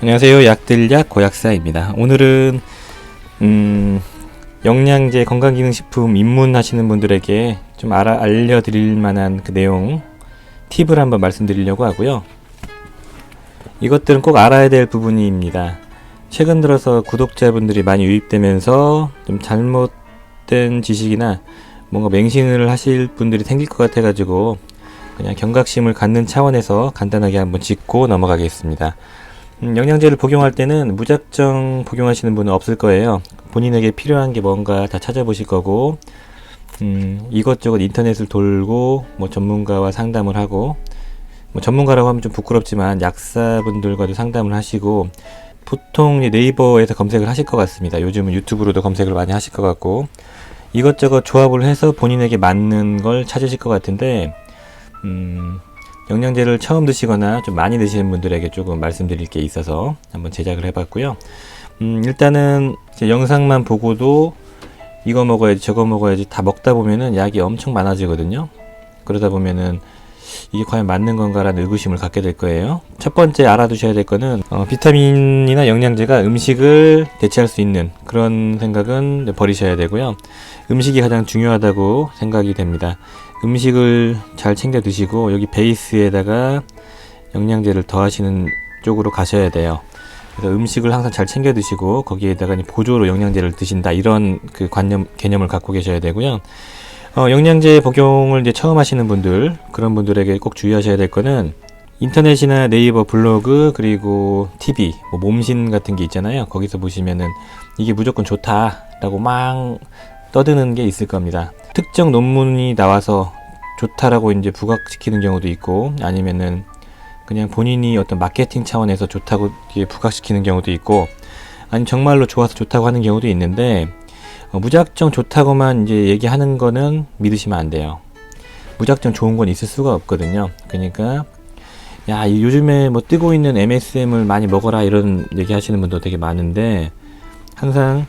안녕하세요. 약들약 고약사입니다. 오늘은 음, 영양제 건강기능식품 입문하시는 분들에게 좀 알아 알려드릴 만한 그 내용 팁을 한번 말씀드리려고 하고요. 이것들은 꼭 알아야 될 부분입니다. 최근 들어서 구독자분들이 많이 유입되면서 좀 잘못된 지식이나 뭔가 맹신을 하실 분들이 생길 것 같아가지고 그냥 경각심을 갖는 차원에서 간단하게 한번 짚고 넘어가겠습니다. 음, 영양제를 복용할 때는 무작정 복용하시는 분은 없을 거예요. 본인에게 필요한 게 뭔가 다 찾아보실 거고, 음, 이것저것 인터넷을 돌고, 뭐 전문가와 상담을 하고, 뭐 전문가라고 하면 좀 부끄럽지만 약사분들과도 상담을 하시고, 보통 네이버에서 검색을 하실 것 같습니다. 요즘은 유튜브로도 검색을 많이 하실 것 같고, 이것저것 조합을 해서 본인에게 맞는 걸 찾으실 것 같은데, 음, 영양제를 처음 드시거나 좀 많이 드시는 분들에게 조금 말씀드릴 게 있어서 한번 제작을 해봤고요. 음, 일단은 영상만 보고도 이거 먹어야지 저거 먹어야지 다 먹다 보면은 약이 엄청 많아지거든요. 그러다 보면은 이게 과연 맞는 건가라는 의구심을 갖게 될 거예요. 첫 번째 알아두셔야 될 거는 어, 비타민이나 영양제가 음식을 대체할 수 있는 그런 생각은 버리셔야 되고요. 음식이 가장 중요하다고 생각이 됩니다. 음식을 잘 챙겨 드시고 여기 베이스에다가 영양제를 더하시는 쪽으로 가셔야 돼요. 그래서 음식을 항상 잘 챙겨 드시고 거기에다가 보조로 영양제를 드신다 이런 그 관념 개념을 갖고 계셔야 되고요. 어, 영양제 복용을 이제 처음 하시는 분들 그런 분들에게 꼭 주의하셔야 될 거는 인터넷이나 네이버 블로그 그리고 TV 뭐 몸신 같은 게 있잖아요. 거기서 보시면은 이게 무조건 좋다라고 막 떠드는 게 있을 겁니다. 특정 논문이 나와서 좋다라고 이제 부각시키는 경우도 있고 아니면은 그냥 본인이 어떤 마케팅 차원에서 좋다고 부각시키는 경우도 있고 아니 정말로 좋아서 좋다고 하는 경우도 있는데 어, 무작정 좋다고만 이제 얘기하는 거는 믿으시면 안 돼요. 무작정 좋은 건 있을 수가 없거든요. 그러니까 야이 요즘에 뭐 뜨고 있는 MSM을 많이 먹어라 이런 얘기 하시는 분도 되게 많은데 항상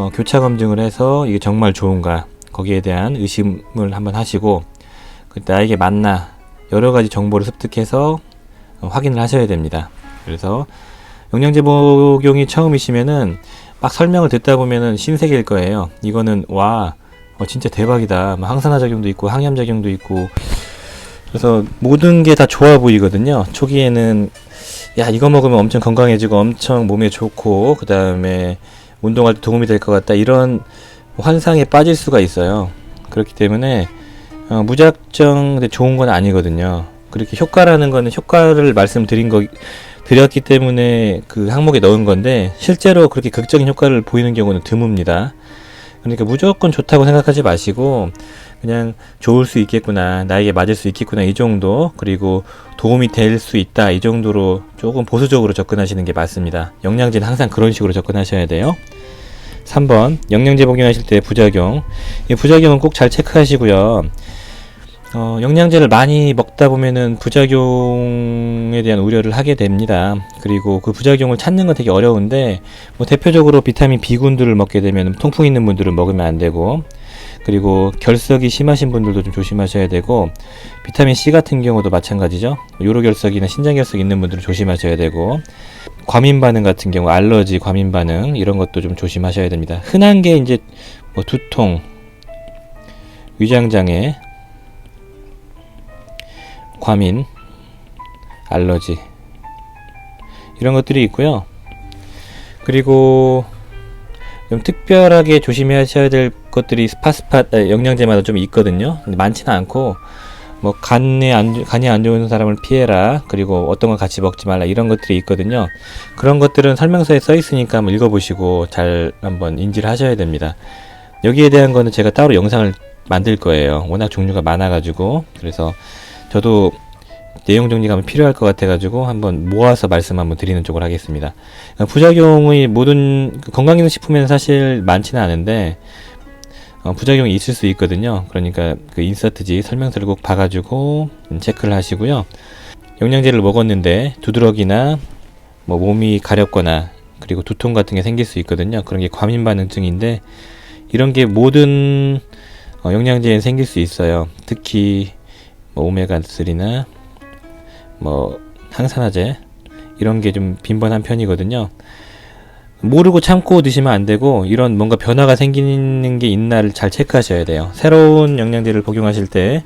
어, 교차 검증을 해서 이게 정말 좋은가 거기에 대한 의심을 한번 하시고 그 나에게 맞나 여러 가지 정보를 습득해서 어, 확인을 하셔야 됩니다. 그래서 영양제 복용이 처음이시면은 막 설명을 듣다 보면은 신세계일 거예요. 이거는 와 어, 진짜 대박이다. 뭐 항산화 작용도 있고 항염 작용도 있고 그래서 모든 게 다 좋아 보이거든요. 초기에는 야 이거 먹으면 엄청 건강해지고 엄청 몸에 좋고 그 다음에 운동할 때 도움이 될 것 같다 이런 환상에 빠질 수가 있어요. 그렇기 때문에 어, 무작정 좋은 건 아니거든요. 그렇게 효과라는 거는 효과를 말씀드린 거 드렸기 때문에 그 항목에 넣은 건데 실제로 그렇게 극적인 효과를 보이는 경우는 드뭅니다. 그러니까 무조건 좋다고 생각하지 마시고 그냥 좋을 수 있겠구나 나에게 맞을 수 있겠구나 이 정도 그리고 도움이 될 수 있다 이 정도로 조금 보수적으로 접근하시는 게 맞습니다. 영양제는 항상 그런 식으로 접근하셔야 돼요. 3번 영양제 복용하실 때 부작용 이 부작용은 꼭 잘 체크하시고요. 어, 영양제를 많이 먹다 보면은 부작용에 대한 우려를 하게 됩니다. 그리고 그 부작용을 찾는 건 되게 어려운데, 뭐 대표적으로 비타민 B군들을 먹게 되면 통풍 있는 분들은 먹으면 안 되고, 그리고 결석이 심하신 분들도 좀 조심하셔야 되고, 비타민 C 같은 경우도 마찬가지죠. 요로 결석이나 신장 결석 있는 분들은 조심하셔야 되고, 과민 반응 같은 경우 알러지, 과민 반응 이런 것도 좀 조심하셔야 됩니다. 흔한 게 이제 뭐 두통, 위장 장애, 과민, 알러지 이런 것들이 있고요. 그리고 좀 특별하게 조심하셔야 될 것들이 스파스파 아, 영양제마다 좀 있거든요. 많지는 않고 뭐 간에 안 간이 안 좋은 사람을 피해라 그리고 어떤 걸 같이 먹지 말라 이런 것들이 있거든요. 그런 것들은 설명서에 써 있으니까 한번 읽어보시고 잘 한번 인지를 하셔야 됩니다. 여기에 대한 거는 제가 따로 영상을 만들 거예요. 워낙 종류가 많아가지고 그래서 저도 내용 정리가 필요할 것 같아가지고 한번 모아서 말씀 한번 드리는 쪽으로 하겠습니다. 어, 부작용의 모든 그 건강기능식품에는 사실 많지는 않은데 어, 부작용이 있을 수 있거든요. 그러니까 그 인서트지 설명서를 꼭 봐가지고 체크를 하시고요. 영양제를 먹었는데 두드러기나 뭐 몸이 가렵거나 그리고 두통 같은 게 생길 수 있거든요. 그런 게 과민 반응증인데 이런 게 모든 어, 영양제에 생길 수 있어요. 특히 뭐 오메가 3나 뭐 항산화제 이런 게 좀 빈번한 편이거든요. 모르고 참고 드시면 안 되고 이런 뭔가 변화가 생기는 게 있나를 잘 체크하셔야 돼요. 새로운 영양제를 복용하실 때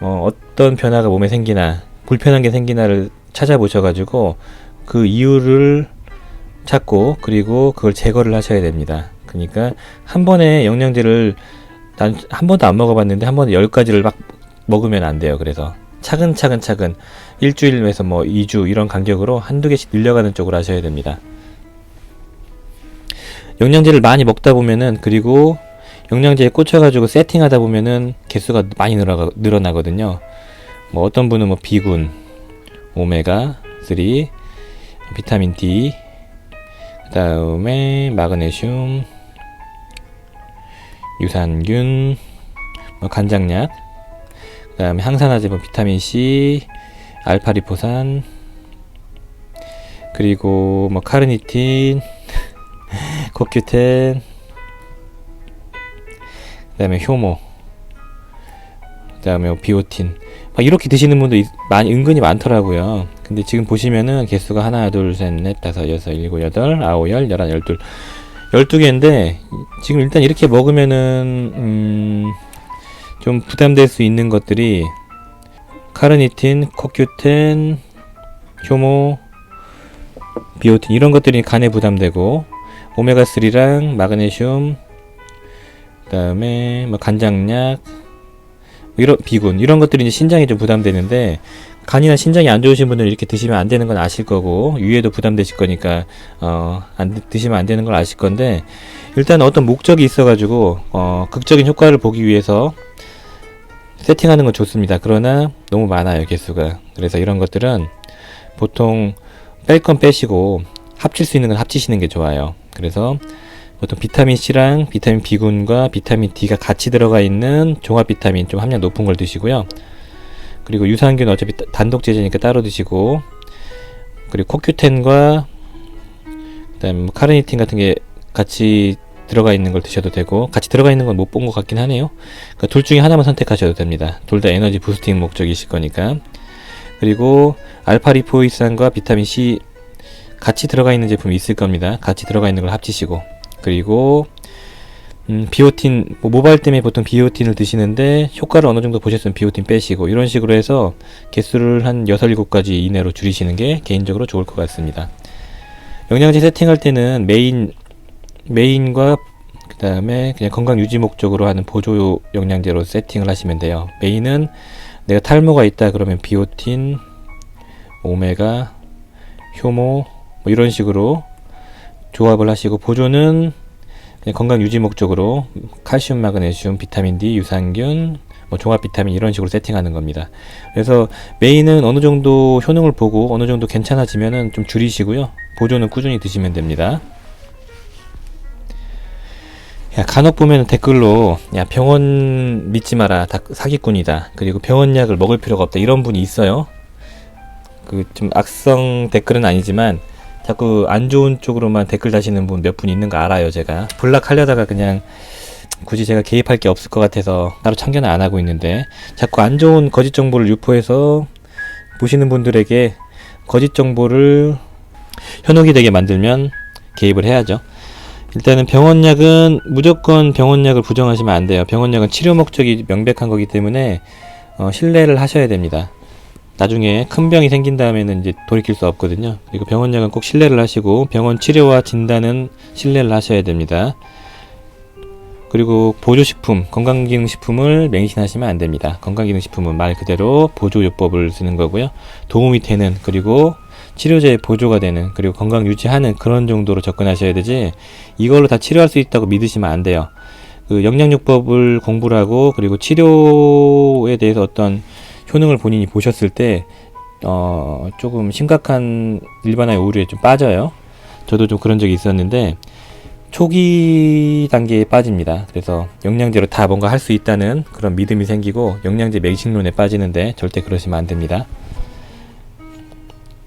어, 어떤 변화가 몸에 생기나 불편한 게 생기나를 찾아보셔가지고 그 이유를 찾고 그리고 그걸 제거를 하셔야 됩니다. 그러니까 한 번에 영양제를 난 한 번도 안 먹어봤는데 한 번에 열 가지를 막 먹으면 안 돼요. 그래서 차근차근 차근 일주일에서 뭐 2주 이런 간격으로 한두 개씩 늘려가는 쪽으로 하셔야 됩니다. 영양제를 많이 먹다 보면은 그리고 영양제에 꽂혀가지고 세팅하다 보면은 개수가 많이 늘어가, 늘어나거든요. 뭐 어떤 분은 뭐 비군, 오메가 3, 비타민 D, 그 다음에 마그네슘, 유산균, 뭐 간장약, 그 다음에 항산화제 뭐 비타민 C, 알파리포산, 그리고 뭐 카르니틴, 코큐텐, 그 다음에 효모, 그 다음에 뭐 비오틴, 막 이렇게 드시는 분도 있- 많이 은근히 많더라고요. 근데 지금 보시면은 개수가 하나, 둘, 셋, 넷, 다섯, 여섯, 일곱, 여덟, 아홉, 열, 열한, 열둘, 열두 개인데 지금 일단 이렇게 먹으면은 음, 좀 부담될 수 있는 것들이 카르니틴, 코큐텐, 효모, 비오틴 이런 것들이 간에 부담되고 오메가 3랑 마그네슘 그 다음에 뭐 간장약 뭐 이런 비군 이런 것들이 이제 신장이 좀 부담되는데 간이나 신장이 안 좋으신 분들은 이렇게 드시면 안 되는 건 아실 거고 위에도 부담되실 거니까 어안 드시면 안 되는 걸 아실 건데 일단 어떤 목적이 있어가지고 어 극적인 효과를 보기 위해서 세팅하는 건 좋습니다. 그러나 너무 많아요 개수가 그래서 이런 것들은 보통 뺄 건 빼시고 합칠 수 있는 건 합치시는 게 좋아요. 그래서 보통 비타민 C랑 비타민 B군과 비타민 D가 같이 들어가 있는 종합 비타민 좀 함량 높은 걸 드시고요. 그리고 유산균 어차피 따- 단독 제제니까 따로 드시고 그리고 코큐텐과 그다음에 뭐 카르니틴 같은 게 같이 들어가 있는 걸 드셔도 되고 같이 들어가 있는 건 못 본 것 같긴 하네요. 그러니까 둘 중에 하나만 선택하셔도 됩니다. 둘 다 에너지 부스팅 목적이실 거니까. 그리고 알파리포이산과 비타민 C 같이 들어가 있는 제품이 있을 겁니다. 같이 들어가 있는 걸 합치시고 그리고 음, 비오틴 뭐 모발 때문에 보통 비오틴을 드시는데 효과를 어느 정도 보셨으면 비오틴 빼시고 이런 식으로 해서 개수를 한 6, 7가지 이내로 줄이시는 게 개인적으로 좋을 것 같습니다. 영양제 세팅할 때는 메인 메인과 그 다음에 그냥 건강 유지 목적으로 하는 보조 영양제로 세팅을 하시면 돼요. 메인은 내가 탈모가 있다 그러면 비오틴, 오메가, 효모 뭐 이런 식으로 조합을 하시고 보조는 건강 유지 목적으로 칼슘, 마그네슘, 비타민 D, 유산균, 뭐 종합 비타민 이런 식으로 세팅하는 겁니다. 그래서 메인은 어느 정도 효능을 보고 어느 정도 괜찮아지면은 좀 줄이시고요. 보조는 꾸준히 드시면 됩니다. 야, 간혹 보면 댓글로 야 병원 믿지 마라 다 사기꾼이다 그리고 병원 약을 먹을 필요가 없다 이런 분이 있어요 그 좀 악성 댓글은 아니지만 자꾸 안 좋은 쪽으로만 댓글 다시는 분 몇 분 있는 거 알아요 제가 블락하려다가 그냥 굳이 제가 개입할 게 없을 것 같아서 따로 참견을 안 하고 있는데 자꾸 안 좋은 거짓 정보를 유포해서 보시는 분들에게 거짓 정보를 현혹이 되게 만들면 개입을 해야죠 일단은 병원약은 무조건 병원약을 부정하시면 안 돼요. 병원약은 치료 목적이 명백한 거기 때문에 어, 신뢰를 하셔야 됩니다. 나중에 큰 병이 생긴 다음에는 이제 돌이킬 수 없거든요. 그리고 병원 약은 꼭 신뢰를 하시고 병원 치료와 진단은 신뢰를 하셔야 됩니다. 그리고 보조식품, 건강기능식품을 맹신하시면 안 됩니다. 건강기능식품은 말 그대로 보조요법을 쓰는 거고요. 도움이 되는 그리고 치료제의 보조가 되는 그리고 건강 유지하는 그런 정도로 접근하셔야 되지 이걸로 다 치료할 수 있다고 믿으시면 안 돼요. 그 영양요법을 공부를 하고 그리고 치료에 대해서 어떤 효능을 본인이 보셨을 때 어, 조금 심각한 일반화의 오류에 좀 빠져요. 저도 좀 그런 적이 있었는데 초기 단계에 빠집니다. 그래서 영양제로 다 뭔가 할 수 있다는 그런 믿음이 생기고 영양제 맹신론에 빠지는데 절대 그러시면 안 됩니다.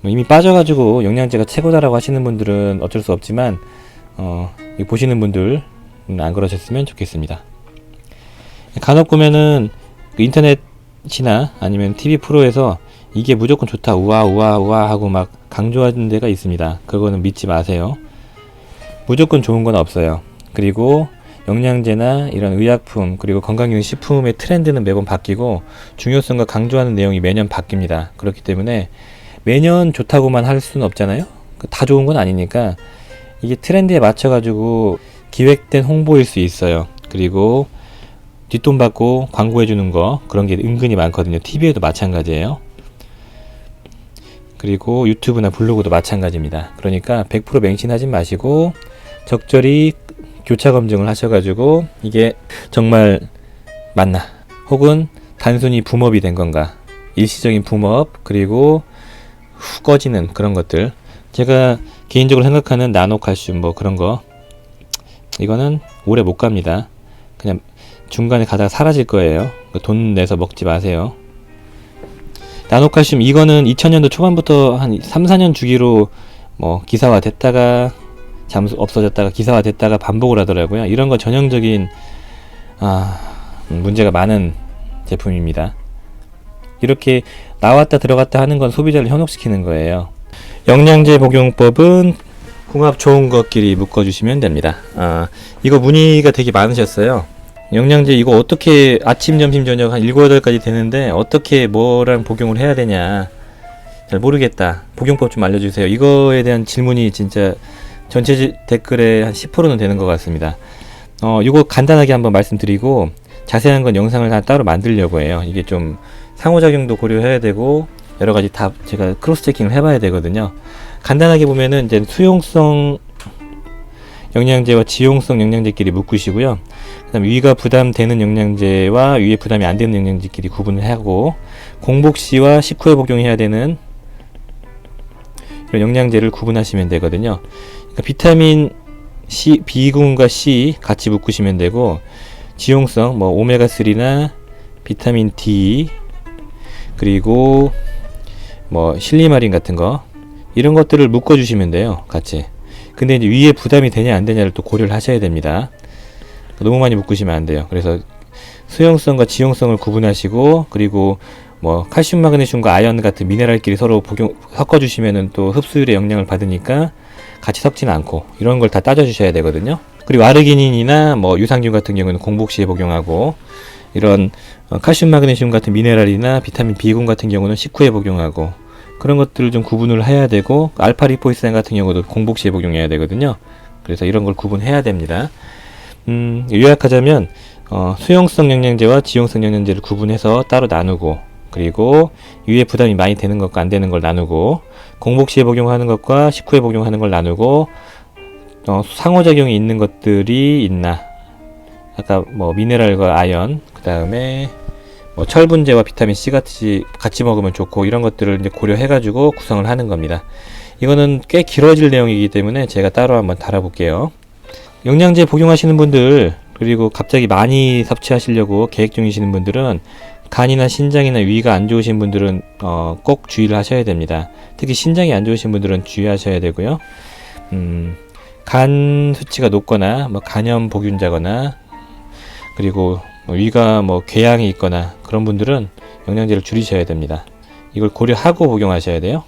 뭐 이미 빠져가지고 영양제가 최고다라고 하시는 분들은 어쩔 수 없지만 어, 이 보시는 분들 음, 안 그러셨으면 좋겠습니다. 간혹 보면은 그 인터넷 이나 아니면 TV 프로에서 이게 무조건 좋다 우와 우와 우와 하고 막 강조하는 데가 있습니다. 그거는 믿지 마세요. 무조건 좋은 건 없어요. 그리고 영양제나 이런 의약품 그리고 건강기능식품의 트렌드는 매번 바뀌고 중요성과 강조하는 내용이 매년 바뀝니다. 그렇기 때문에 매년 좋다고만 할 수는 없잖아요. 그다 좋은 건 아니니까 이게 트렌드에 맞춰 가지고 기획된 홍보일 수 있어요. 그리고 뒷돈 받고 광고해 주는 거 그런 게 은근히 많거든요. TV에도 마찬가지예요. 그리고 유튜브나 블로그도 마찬가지입니다. 그러니까 100% 맹신하지 마시고 적절히 교차 검증을 하셔가지고 이게 정말 맞나 혹은 단순히 붐업이 된 건가 일시적인 붐업 그리고 후 꺼지는 그런 것들 제가 개인적으로 생각하는 나노 칼슘 뭐 그런 거 이거는 오래 못 갑니다. 그냥 중간에 가다가 사라질 거예요. 돈 내서 먹지 마세요. 나노칼슘 이거는 2000년도 초반부터 한 3, 4년 주기로 뭐 기사화 됐다가 잠수 없어졌다가 기사화 됐다가 반복을 하더라고요. 이런 거 전형적인 아, 음, 문제가 많은 제품입니다. 이렇게 나왔다 들어갔다 하는 건 소비자를 현혹시키는 거예요. 영양제 복용법은 궁합 좋은 것끼리 묶어주시면 됩니다. 아, 이거 문의가 되게 많으셨어요. 영양제 이거 어떻게 아침, 점심, 저녁 한 7, 8가지 되는데 어떻게 뭐랑 복용을 해야 되냐. 잘 모르겠다. 복용법 좀 알려주세요. 이거에 대한 질문이 진짜 전체 지- 댓글의 한 10%는 되는 것 같습니다. 어, 이거 간단하게 한번 말씀드리고 자세한 건 영상을 다 따로 만들려고 해요. 이게 좀 상호작용도 고려해야 되고 여러 가지 다 제가 크로스 체킹을 해봐야 되거든요. 간단하게 보면은 이제 수용성 영양제와 지용성 영양제끼리 묶으시고요. 그다음 위가 부담되는 영양제와 위에 부담이 안 되는 영양제끼리 구분을 하고 공복 시와 식후에 복용해야 되는 이런 영양제를 구분하시면 되거든요. 그러니까 비타민 C, B군과 C 같이 묶으시면 되고 지용성 뭐 오메가 3나 비타민 D 그리고 뭐 실리마린 같은 거 이런 것들을 묶어 주시면 돼요. 같이. 근데 이제 위에 부담이 되냐 안 되냐를 또 고려를 하셔야 됩니다. 너무 많이 묶으시면 안 돼요. 그래서 수용성과 지용성을 구분하시고 그리고 뭐 칼슘, 마그네슘과 아연 같은 미네랄끼리 서로 복용 섞어 주시면은 또 흡수율의 영향을 받으니까 같이 섞지는 않고 이런 걸 다 따져 주셔야 되거든요. 그리고 아르기닌이나 뭐 유산균 같은 경우는 공복 시에 복용하고 이런 어, 칼슘, 마그네슘 같은 미네랄이나 비타민 B군 같은 경우는 식후에 복용하고 그런 것들을 좀 구분을 해야 되고 알파 리포이산 같은 경우도 공복 시에 복용해야 되거든요. 그래서 이런 걸 구분해야 됩니다. 음, 요약하자면 어, 수용성 영양제와 지용성 영양제를 구분해서 따로 나누고 그리고 위에 부담이 많이 되는 것과 안 되는 걸 나누고 공복 시에 복용하는 것과 식후에 복용하는 걸 나누고 어, 상호작용이 있는 것들이 있나 아까 뭐 미네랄과 아연 그 다음에 뭐 철분제와 비타민 C 같이 같이 먹으면 좋고 이런 것들을 이제 고려해가지고 구성을 하는 겁니다. 이거는 꽤 길어질 내용이기 때문에 제가 따로 한번 달아볼게요. 영양제 복용하시는 분들 그리고 갑자기 많이 섭취하시려고 계획 중이시는 분들은 간이나 신장이나 위가 안 좋으신 분들은 어, 꼭 주의를 하셔야 됩니다. 특히 신장이 안 좋으신 분들은 주의하셔야 되고요. 음, 간 수치가 높거나 뭐 간염 보균자거나 그리고 뭐 위가 뭐 궤양이 있거나 그런 분들은 영양제를 줄이셔야 됩니다. 이걸 고려하고 복용하셔야 돼요.